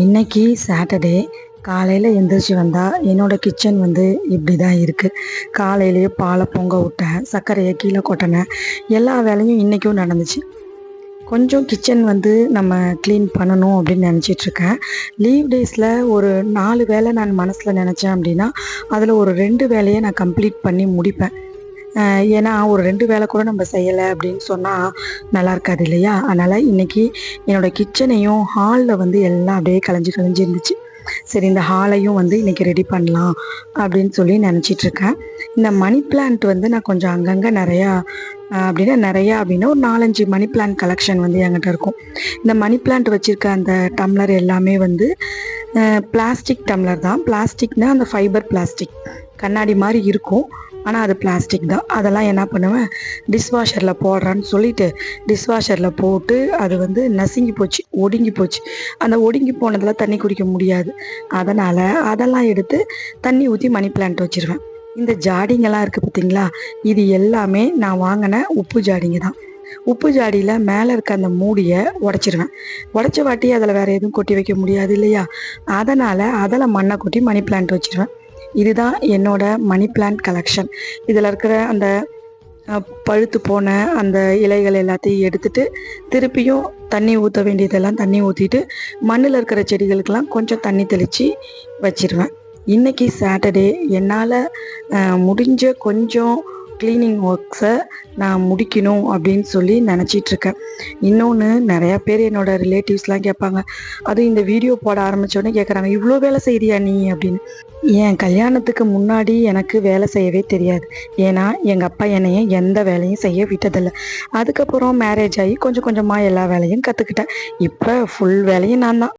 இன்னைக்கு சாட்டர்டே காலையில் எந்திரிச்சு வந்தால் என்னோடய கிச்சன் வந்து இப்படி தான் இருக்குது காலையிலேயே பாலை பொங்க விட்டேன் சர்க்கரையை கீழே கொட்டினேன். எல்லா வேலையும் இன்றைக்கும் நடந்துச்சு. கொஞ்சம் கிச்சன் வந்து நம்ம க்ளீன் பண்ணணும் அப்படின்னு நினச்சிட்ருக்கேன் லீவ் டேஸில் ஒரு நாலு வேலை நான் மனசில் நினச்சேன் அப்படின்னா அதில் ஒரு ரெண்டு வேலையை நான் கம்ப்ளீட் பண்ணி முடிப்பேன். ஏன்னா ஒரு ரெண்டு வேலை கூட நம்ம செய்யலை அப்படின்னு சொன்னால் நல்லா இருக்காது இல்லையா? அதனால் இன்னைக்கு என்னோட கிச்சனையும் ஹாலில் வந்து எல்லாம் அப்படியே கலைஞ்சு கலைஞ்சு இருந்துச்சு. சரி இந்த ஹாலையும் வந்து இன்னைக்கு ரெடி பண்ணலாம் அப்படின்னு சொல்லி நினச்சிட்டு இருக்கேன். இந்த மணி பிளான்ட் வந்து நான் கொஞ்சம் அங்கங்கே நிறையா அப்படின்னா நிறையா அப்படின்னா ஒரு நாலஞ்சு மணி பிளான்ட் கலெக்ஷன் வந்து என்கிட்ட இருக்கும். இந்த மணி பிளான்ட் வச்சுருக்க அந்த டம்ளர் எல்லாமே வந்து பிளாஸ்டிக் டம்ளர் தான். பிளாஸ்டிக்னால் அந்த ஃபைபர் பிளாஸ்டிக். கண்ணாடி மாதிரி இருக்கும். ஆனால் அது பிளாஸ்டிக் தான். அதெல்லாம் என்ன பண்ணுவேன்? டிஷ்வாஷரில் போடுறான்னு சொல்லிட்டு டிஷ்வாஷரில் போட்டு அது வந்து நசுங்கி போச்சு ஒடுங்கி போச்சு. அந்த ஒடுங்கி போனதில் தண்ணி குடிக்க முடியாது. அதனால் அதெல்லாம் எடுத்து தண்ணி ஊற்றி மணி பிளான்ட் வச்சிருவேன். இந்த ஜாடிங்கெல்லாம் இருக்குது பார்த்தீங்களா இது எல்லாமே நான் வாங்கின உப்பு ஜாடிங்க தான். உப்பு ஜாடியில் மேலே இருக்க அந்த மூடியை உடச்சிருவேன். உடச்ச வாட்டி அதில் வேறு எதுவும் கொட்டி வைக்க முடியாது இல்லையா? அதனால் அதில் மண்ணை கொட்டி மணி பிளான்ட் வச்சிருவேன். இதுதான் என்னோட மணி பிளான்ட் கலெக்ஷன் இதில் இருக்கிற அந்த பழுத்து போன அந்த இலைகள் எல்லாத்தையும் எடுத்துட்டு திருப்பியும் தண்ணி ஊற்ற வேண்டியதெல்லாம் தண்ணி ஊற்றிட்டு மண்ணில் இருக்கிற செடிகளுக்கெல்லாம் கொஞ்சம் தண்ணி தெளித்து வச்சிருவேன். இன்னைக்கு சாட்டர்டே என்னால் முடிஞ்ச கொஞ்சம் க்ளீனிங் ஒர்க்ஸை நான் முடிக்கணும் அப்படின்னு சொல்லி நினச்சிட்டு இருக்கேன் இன்னொன்று நிறையா பேர் என்னோட ரிலேட்டிவ்ஸ்லாம் கேட்பாங்க அதுவும் இந்த வீடியோ போட ஆரம்பித்தோடனே கேட்குறாங்க இவ்வளோ வேலை செய்கிறியா நீ? அப்படின்னு. என் கல்யாணத்துக்கு முன்னாடி எனக்கு வேலை செய்யவே தெரியாது. ஏன்னா எங்கள் அப்பா என்னைய எந்த வேலையும் செய்ய விட்டதில்லை. அதுக்கப்புறம் மேரேஜ் ஆகி கொஞ்சம் கொஞ்சமாக எல்லா வேலையும் கற்றுக்கிட்டேன் இப்போ ஃபுல் வேலையும் நான் தான்